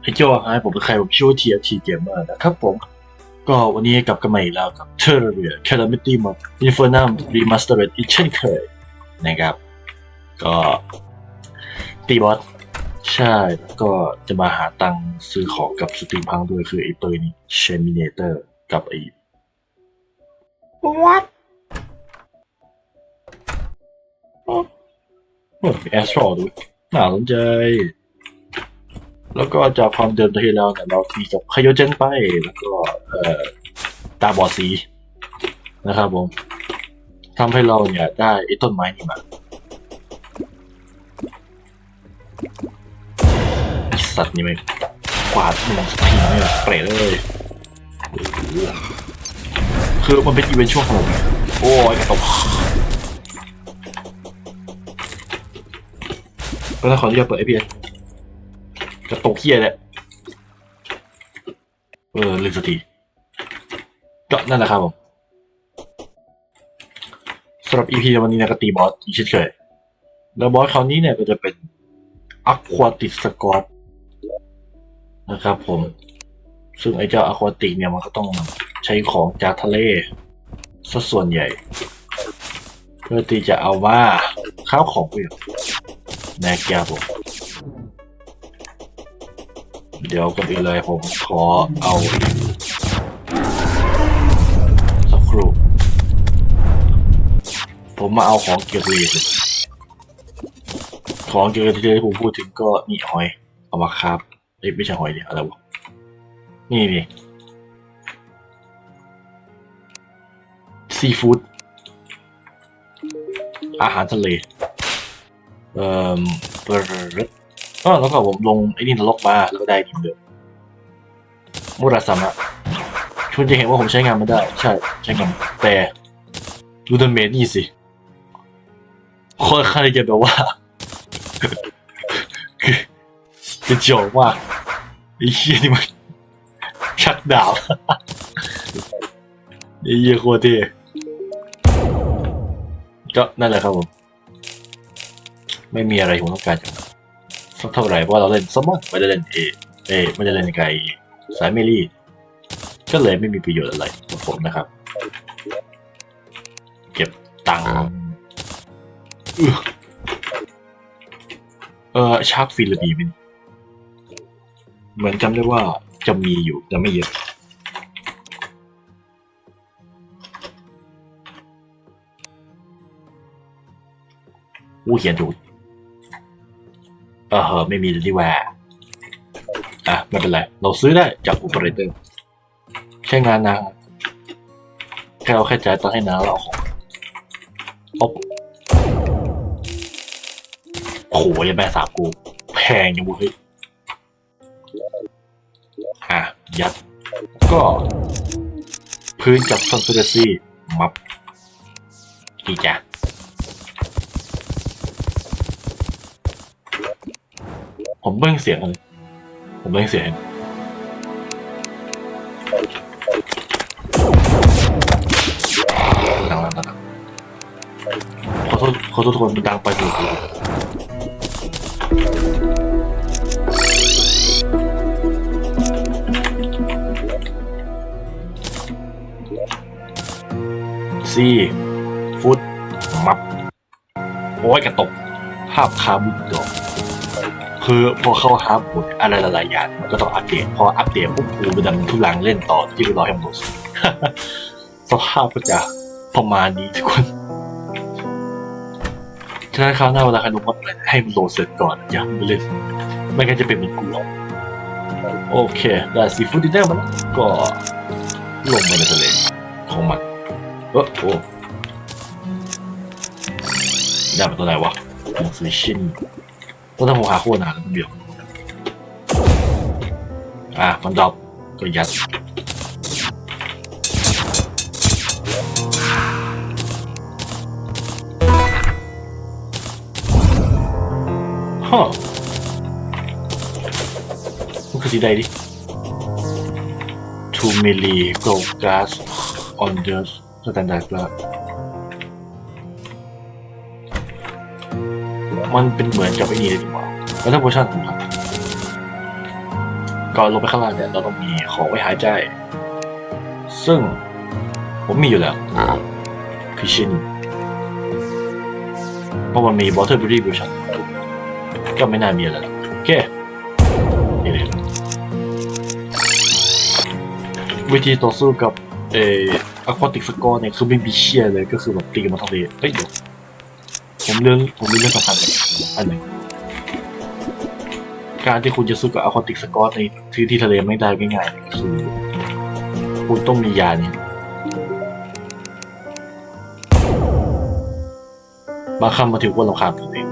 ไอ้เจ้าว่าไงผมเป็นใครผมชื่อทีทีเกมเมอร์นะครับผม ก็วันนี้กลับกันมาอีกแล้วกับ Terraria Calamity Mod Infernum Remastered อีกเช่นเคยนะครับ ก็ตีบอสใช่แล้วก็จะมาหาตังค์ซื้อของกับสตรีมพังด้วยคือไอ้ปืนนี้ Shaminator กับไอ้ What โอ้มีแอสทรด้วยน่าสนใจ แล้วก็จากความเดิมที่แล้วเนี่ยเราตีกับคโยเจนไปแล้วก็เอ่อตาบอดสีนะครับผมทำให้เราเนี่ยได้ไอ้ต้นไม้นี่มาสัตว์นี่ไม่กวาดมึงสตีไม่เปรตเลยคือมันเป็นอีเวนต์ช่วงของผมโอ้ยกระตกก็ต้องขออนุญาตเปิด APS กระตกเฮียแหละเออลืมสติก็นั่นแหละครับผมสำหรับ EP วันนี้นะก็ตีบอสอีกเช่นเคยแล้วบอสคราวนี้เนี่ยก็จะเป็นอะควาติสกอตนะครับผม ซึ่งไอ้เจ้าอะควาติเนี่ยมันก็ต้องใช้ของจากทะเลซะส่วนใหญ่ เพื่อที่จะเอาว่าข้าวของเปลี่ยนนะครับผม เดี๋ยวก่อนอื่นเลยผมขอเอาสักครู่ผมมาเอาของเกี่ยวกับเรื่อของเกี่ยวกับที่ผมพูดถึงก็นี่หอย เอามาครับเอ้ไม่ใช่หอยดิอะไรวะนี่นี่ซีฟู้ดอาหารทะเลเอ่อเปิด ก็แล้วก็ผมลงไอ้นี่นรกมาแล้วก็ได้ดิมเดือมุราซัมะคุณจะเห็นว่าผมใช้งานมันได้ ใช่ใช้งานแต่ดูดเมจนี่สิค่อนข้างจะแบบว่าคือเป็นโจกมากไอ้เหี้ยนี่มันชักดาบไอ้เหี้ยโคตรเท่ก็นั่นแหละครับผม ไม่มีอะไรผมต้องการจาก สักเท่าไหร่เพราะเราเล่นซัมมอนไม่ได้เล่นเอเอไม่ได้เล่นไกสายเมลี่ก็เลยไม่มีประโยชน์อะไรกับผมนะครับ เก็บตังค์เออชาร์กฟิลบีมันเหมือนจำได้ว่าจะมีอยู่แต่ไม่เยอะอู้เขียนถูก เออไม่มีเลยดีกว่าอะไม่เป็นไร เราซื้อได้จากอุปเรเตอร์ใช้งานนางแค่เราแค่จ่ายตังให้นางแล้วเอาของเอาโอ้โหยังแม่สาบกู แพงยังบุ้ยอะ ยัด ก็ พื้นกับคอนเฟอเรซี่มับดีจ้ะ ผมเบิ้งเสียงเลยผมเบิ้งเสียงดังดังดังขอโทษขอโทษทุกคนมันดังไปดูซี่ฟุตมับโอ้ยกระตกภาพคาบุกดอก คือพอเข้าฮาร์ดบอะไรหลายๆอย่างมันก็ต้องอัปเดต พออัปเดตปุ๊บกูมันดันทุลังเล่นต่อที่รอให้มันโหลดสภาพก็จะประมาณนี้ทุกคนฉะนั้นคราวหน้าเวลาใครลงมอดอะไรให้มันโหลดเสร็จก่อนอย่าเพิ่งไปเล่นไม่งั้นจะเป็นเหมือนกูหรอกโอเคได้ซีฟู้ดดินเนอร์มาแล้วก็ลงไปในทะเลของมันเออโอ้ได้มาตัวไหนวะหนังสือชิ้ นต้องหัวหาคตรนานแล้วเดียว อะมันดรอปก็ยัดฮะมันคือสีใดดิ2 milli gold gas on the standard blood มันเป็นเหมือนกับไอ้นี่เลยดีกว่าแล้วถ้าโพชั่นผมครับก่อนลงไปข้างล่างเนี่ยเราต้องมีของไว้หายใจ ซึ่งผมมีอยู่แล้วพิชินเพราะมันมี water b r e v ision ก็ไม่น่ามีอะไรโอเคนี่เลยวิธีต่อสู้กับเอ่อ aquatic score เนี่ยคือไม่มีเชี่ยเลยก็คือแบบตีกันมาทะเลเฮ้ยเดี๋ยว ผมเรื่องผมมีเรื่องสำคัญเลยอันหนึ่งการที่คุณจะสู้กับอควาติกสกอตในที่ที่ทะเลไม่ได้ง่ายๆคือคุณต้องมียานี้บางคำมาถึงว่าเราขาดตัวเอง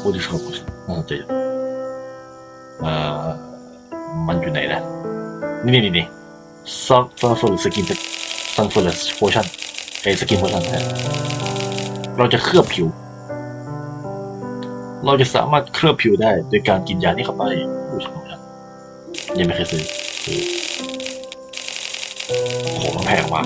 พูดถึงเขาน่าจะเอ่อมันอยู่ไหนนะนี่นี่นี่ซัฟซัฟเฟอร์สกินซัฟเฟอร์สโพชั่นไอสกินโพชั่นเราจะเคลือบผิว เราจะสามารถเคลือบผิวได้โดยการกินยานี้เข้าไปผู้ชครับยังไม่เคยซื้อคือโหมันแพงว่ะ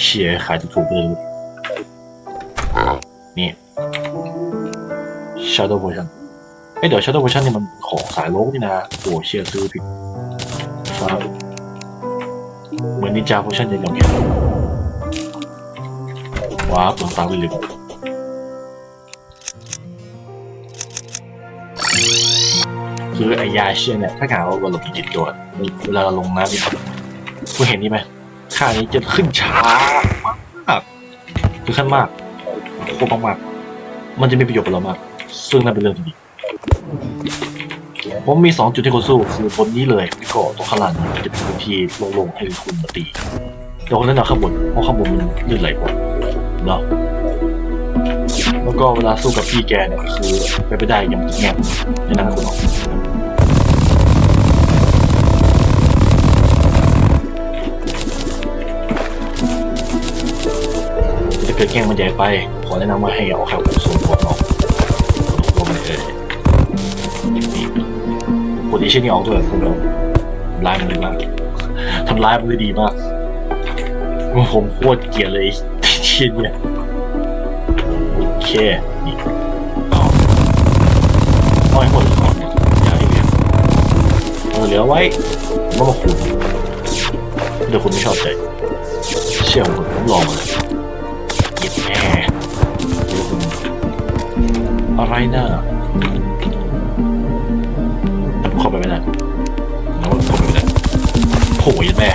เชียร์ขายถูกๆเลยนี่ Shadow Potion เอ้เดี๋ยว Shadow Potion นี่มันของสายโลกนี่นะโอ้เชียร์ซื้อผิดฟ้าเหมือนนินจา Potion อย่างเงี้ว้าวเปลืองตังค์เลยเลย คือไอยาเชี่ยเนี่ยถ้าหากว่าเราไปติดตัวเวลาเราลงน้ำเนี่ยคุณเห็นนี่ไหมค่านี้จะขึ้นช้ามากคือขั้นมากโคตรมากมันจะมีประโยชน์กับเรามาก ซึ่งนั่นเป็นเรื่องที่ดีผมมีสองจุดที่คุณสู้คือบนนี้เลยแล้วก็ตรงข้างล่างจะเป็นพื้นที่โล่งๆให้คุณมาตีเดี๋ยวคนนั้นเอาข้างบนเพราะข้างบนมันลื่นไหลกว่าเนาะแล้วก็เวลาสู้กับพี่แกเนี่ยคือไปนไปได้ยังแง่ในนั้นคุณออก เกิดแกล้งมันใหญ่ไป ขอแนะนำว่าให้เอาเข้าส่วนหัวออกรวมเลยนี่ปกติเช่นนี้ออกด้วยคุณเราทำร้ายมันเลยมากทำร้ายมันเลยดีมากผมโคตรเกลียดเลยเช่นเนี่ยโอเคนี่เอาให้หมดอนอย่าให้เหลือเอาเหลือไว้ผมก็มาขุดเดี๋ยวคุณไม่ชอบใจเชื่อผมผมลองมาเลย อะไรนะเข้าไปไม่ได้แล้วเข้าไปไม่ได้โผล่ยันแม่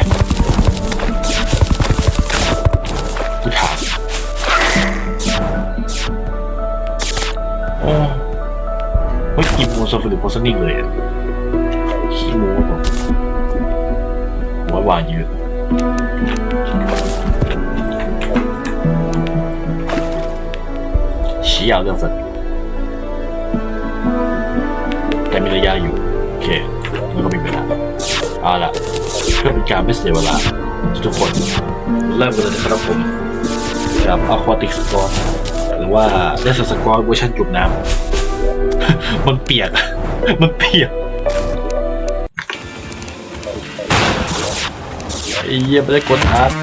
กูถามโอ้เฮ้ยกินมูโซฟิลิโพสนิ่งเลยอะขี้ม้ผมว่าวานยอะชี้ยาอยู่ โอเคแล้วก็มีเวลาเอาล่ะเพื่อเป็นการไม่เสียเวลา ทุกคน เริ่มกันเลยนะครับผมกับ Aquatic Squad หรือว่า Desert Squad เวอร์ชันจุ่มน้ำ มันเปียก มันเปียกไอ้เยี่ยไม่ได้กดอาร์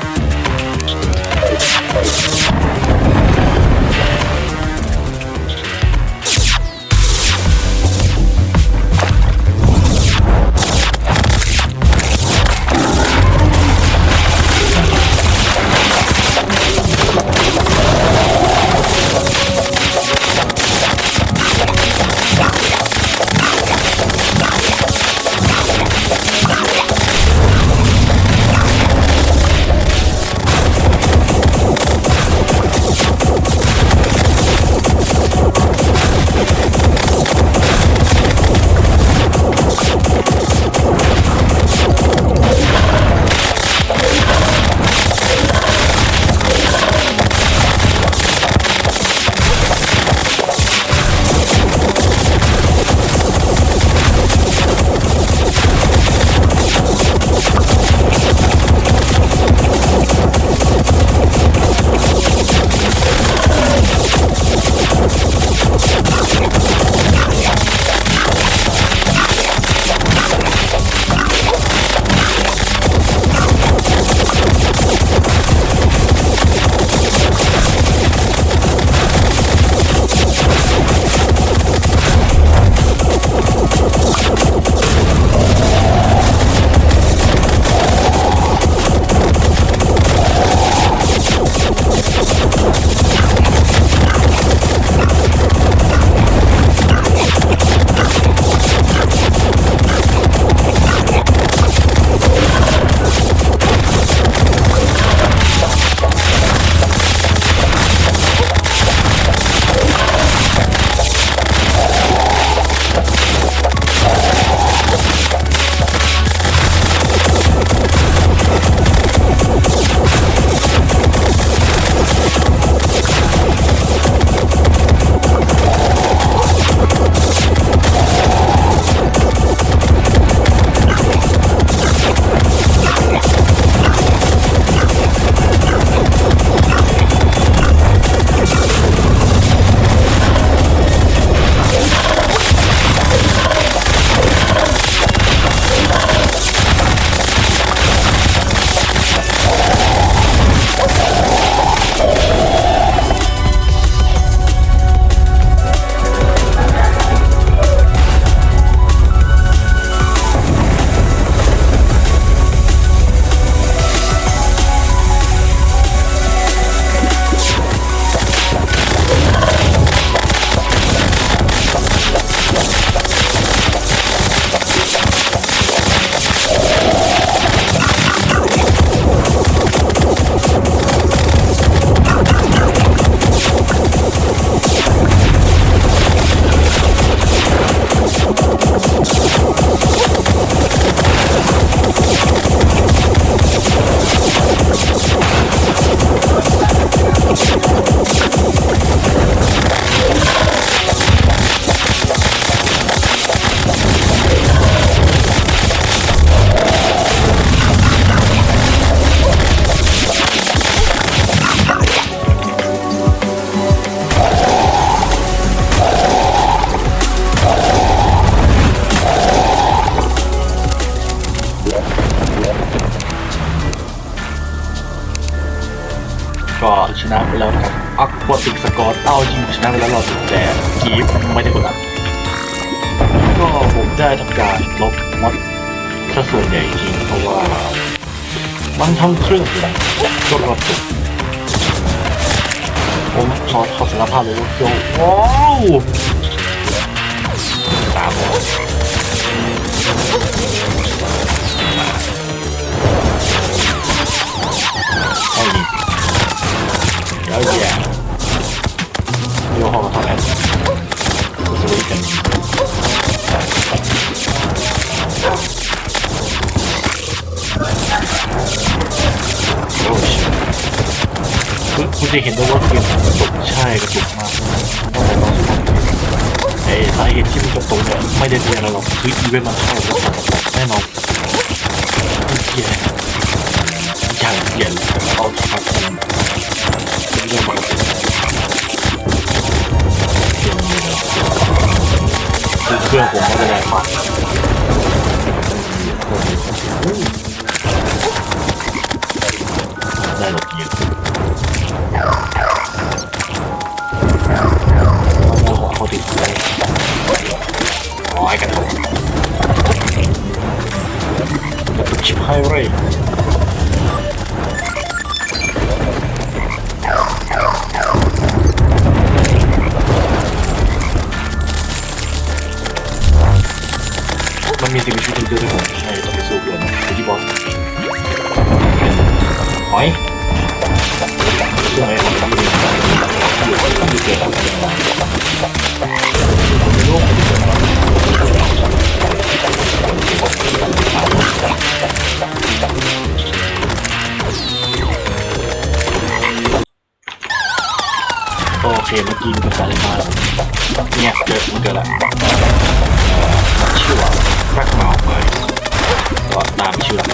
ตชนะไปแล้วครับอักควติกสกอร์เอาจริงชนะไปแล้วรอบหนึ่งแต่กีฟไม่ได้กดอัดก็ผมได้ทำการลบมอดซะส่วนใหญ่จริงเพราะว่า มันทำเครื่องเสียงก็กระตุกผมขอขอสารภาพเลยว่าโยว้าวตามผมไอ้ นี่แล้วแย่โยหอกระทำแอนสวิตกันโอ้ยคุณคุณจะเห็นได้ว่าเกมกระตุกใช่กระตุกมากต้องไปลองดูไอ้สาเหตุที่มันกระตุกเนี่ยไม่ได้เป็นอะไรหรอกคืออีเวนต์มันเข้าแล้วมันกระตุกแน่นอนเกี่ยวอย่างเปลี่ยนเอาครับมันเป็นเรื่องปกติ เครื่องผมก็จะได้ความ อเคเมื่อกี้มีภาษาอะไรมาเนี่ยเกิดมันเกิดอะชื่อว่าแรกเมาไปก็ตามชื่อก็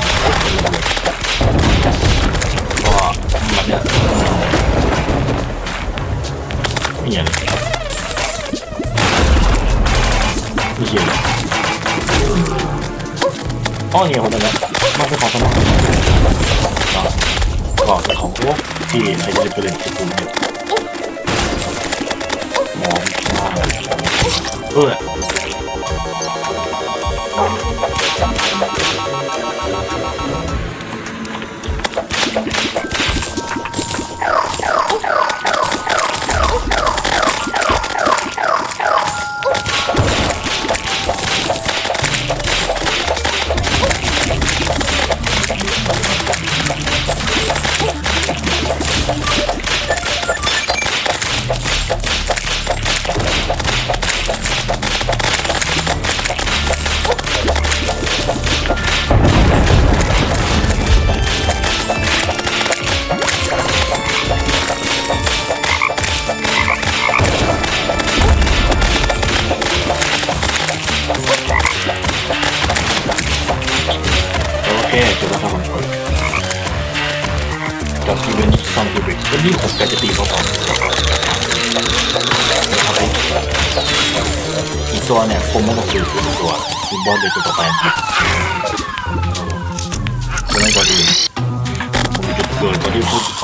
มันเนี่ยไม่เห็นไม่เห็นอ๋อเนี่ยคนนั้นมันเป็นของสมองก็ของพวกที่ไอ้เรื่องเล่นที่คุณเนี่ย เอ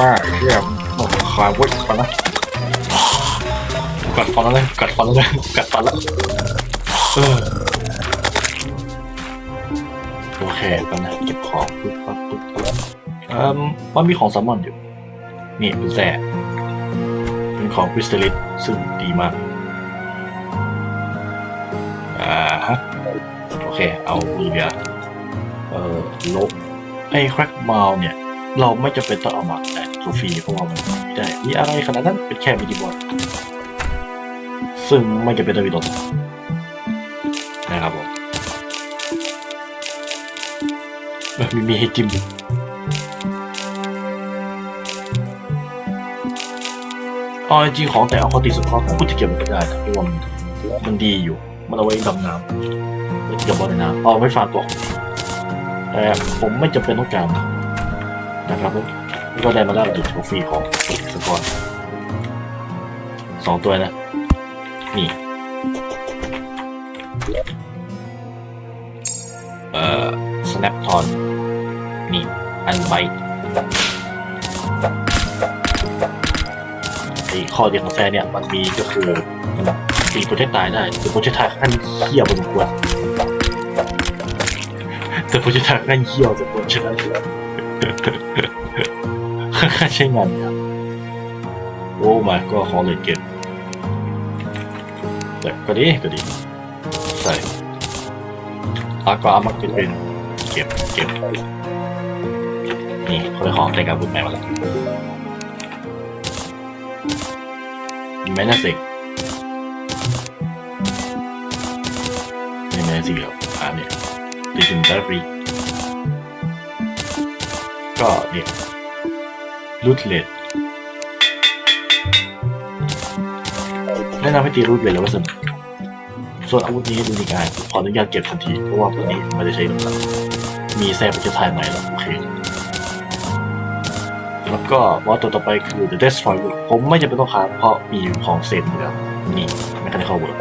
ที่พูดป้าเรียบต้องคายวุ้ยฟันนะกัดฟันแล้วเลยกัดฟันแล้วเลยกัดฟันแล้วเออโอเคก็นะเก็บของปุ๊บปั๊บปุ๊บปั๊บเอ่อมันมีของแซลมอนอยู่ นี่เป็นแซ่เป็นของคริสตัลิสซึ่งดีมากอ่าฮะโอเค เอามือเดียเอ่อลบไอ้แครกมาลเนี่ย เราไม่จำเป็นต้องเอามาแต่โทรฟีเพราะว่ามันไม่ได้มีอะไรขนาดนั้นเป็นแค่มินิบอลซึ่งไม่จำเป็นต้องมีตัวนะครับผมมีมีให้จิ้มออ๋อจริงของแต่เอาเขาตีสุดเขาพูดจะเก็บไว้ก็ได้นะพรว่ามันมันดีอยู่ มันเอาไว้ดำน้ำเก็บบอลในน้ำเอาไว้ฟาดตัวแต่ผมไม่จำเป็นต้องการ นะครับผมก็ได้มาแล้วจุดโทรฟี่ของสกอร์สองตัวนะ นี่เอ่อ snap t o n นี่ อันไบข้อเดียวของแซนเนี่ย มันมีก็คือมันตีโปรเจกต์ตายได้แต่โปรเจกต์ตายขั้นเขี้ยวพอสมควรแต่โปรเจกต์ตายขั้นเขี้ยวสมควรฉะนั้นค่า ใช้งานเนี่ยโอ้ my ก็ขอเลยเก็บแต่ก็ดีก็ดีใส่อากามักจะเป็นเก็บเก็บนี่เขาได้ของแต่งกับบุญแม่มาแล้วแมนสิกนี่แมนสิกครับอ่าเนี่ยดิจิทัลฟรี ก็เนี่ยรูทเลดแนะนำให้ตีรูทเลดแล้วว่าสนุกส่วนอาวุธนี้ดูดีงานขออนุญาตเก็บทันที เพราะว่าพวกนี้ไม่ได้ใช้กำลังมีแซ่บประทศไทยใหม่แล้วโอเคแล้วก็บอสตัวต่อไปคือ The Destroyer ผมไม่จำเป็นต้องค้างเพราะมีของเซนอยู่แล้วนี่ไม่คันเข้าเวิร์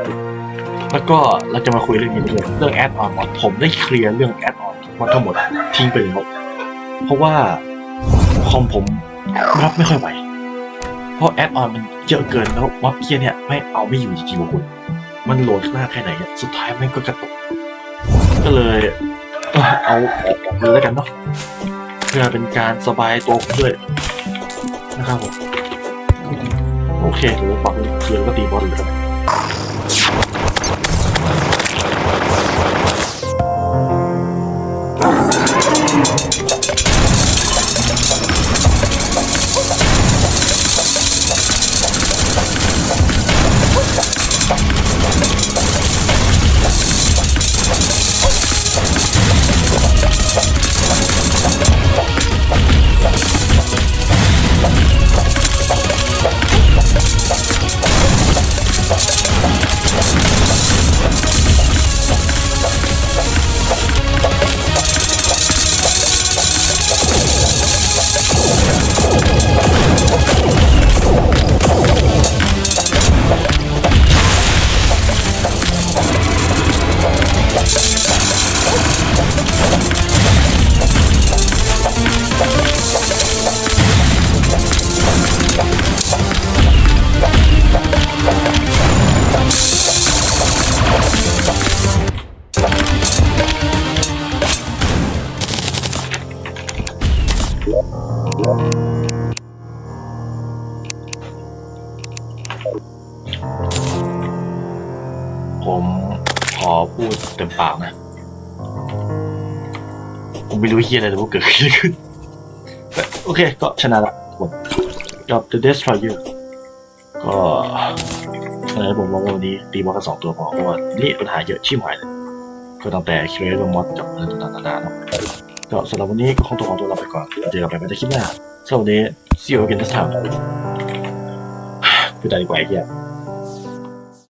แล้วก็เราจะมาคุยเรื่องนี้ด้วยเรื่องแอดออนผมได้เคลียร์เรื่องแอดออนมดทั้งหมดทิ้งไปแล้ว เพราะว่าคอมผมรับไม่ค่อยไหว เพราะแอดออนมันเยอะเกินแล้วมอดเพียเนี่ยไม่เอาไม่อยู่จริงๆว่ะคุณ มันโหลดมากแค่ไหนสุดท้ายม่งก็กระตุก ก็เลยเออเอาออกเลยแล้วกันเนาะเพื่อเป็นการสบายตัวด้วยนะครับผม โอเคเดี๋ยวปรับเคลียร์แล้วก็ตีบอลเลยครับ ผมขอพูดเต็มปากนะผมไม่รู้เฮียอะไรแต่ว่าเกิดอะไรขึ้นโอเค ก็ชนะละทุกคนกับ The Destroyer ก็อะไรผมมองว่าวันนี้ตีบอสกันสองตัวพอเพราะว่านี่ปัญหาเยอะชิบหายเลย ก็ตั้งแต่เคลียร์เรื่องมอดกับอะไรต่างๆนานาเนาะ ก็สำหรับวันนี้ก็คงต้องขอตัวลาไปก่อนเจอกันใหม่ในคลิปหน้าสำหรับวันนี้ see you again this time ไปได้ดีกว่าไอ้เหี้ย